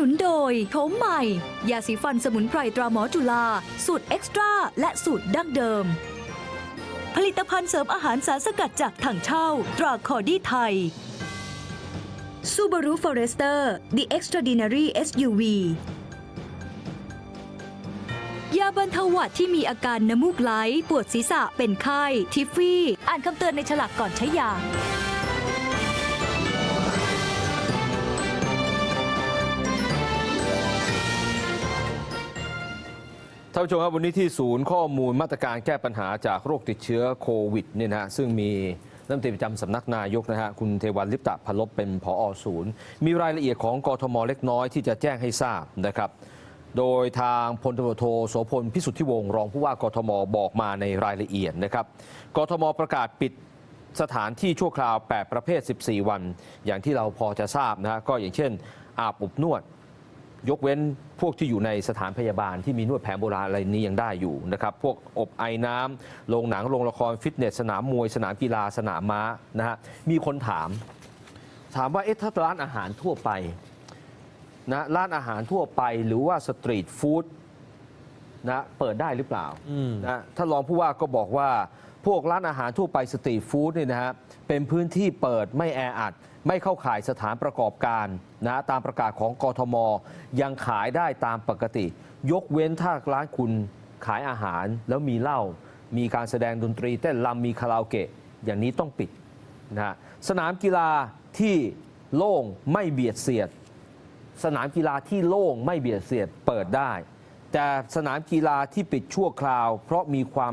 นุนโดยโถมใหม่ ยาสีฟันสมุนไพรตราหมอจุฬาสูตรเอ็กซ์ตร้าและสูตรดั้งเดิม ผลิตภัณฑ์เสริมอาหารสารสกัดจากถังเช่า ตราคอดี้ไทย Subaru Forester The Extraordinary SUV ยาบรรเทาหวัดที่มีอาการน้ำมูกไหล ปวดศีรษะเป็นไข้ ทิฟฟี่ อ่านคำเตือนในฉลากก่อนใช้ยา ท่านผู้ชมครับวันนี้ที่ศูนย์ข้อมูลมาตรการแก้ปัญหาจากโรคติดเชื้อโควิดเนี่ยนะฮะซึ่งมีรัฐมนตรีประจำสำนักนายกนะฮะคุณเทวันลิปตะพลบเป็นผอศูนย์ มีรายละเอียดของกทมเล็กน้อยที่จะแจ้งให้ทราบนะครับ โดยทางพลตำรวจโทโสพลพิสุทธิวงศ์รองผู้ว่ากทมบอกมาในรายละเอียดนะครับกทมประกาศปิดสถานที่ชั่วคราว 8 ประเภท 14 วัน อย่างที่เราพอจะทราบนะฮะก็อย่างเช่นอาบอบนวด ยกเว้นพวกที่อยู่ในสถานพยาบาลที่มีนวดแผนโบราณอะไรนี้ยังได้อยู่นะครับ พวกอบไอน้ำโรงหนังโรงละครฟิตเนส สนามมวย สนามกีฬาสนามม้านะฮะมีคนถาม ถามว่าเอ๊ะถ้าร้านอาหารทั่วไปนะร้านอาหารทั่วไปหรือว่าสตรีทฟู้ดนะเปิดได้หรือเปล่านะท่านรองผู้ว่าก็บอกว่า พวกร้านอาหารทั่วไปสตรีทฟู้ดเนี่ยนะฮะเป็นพื้นที่เปิดไม่แออัด ไม่เข้าข่ายสถานประกอบการนะตามประกาศของกทม ยังขายได้ตามปกติ ยกเว้นถ้าร้านคุณขายอาหารแล้วมีเหล้ามีการแสดงดนตรีเต้นรำมีคาราโอเกะ อย่างนี้ต้องปิดนะฮะสนามกีฬาที่โล่งไม่เบียดเสียด สนามกีฬาที่โล่งไม่เบียดเสียดเปิดได้ แต่สนามกีฬาที่ปิดชั่วคราว เพราะมีความ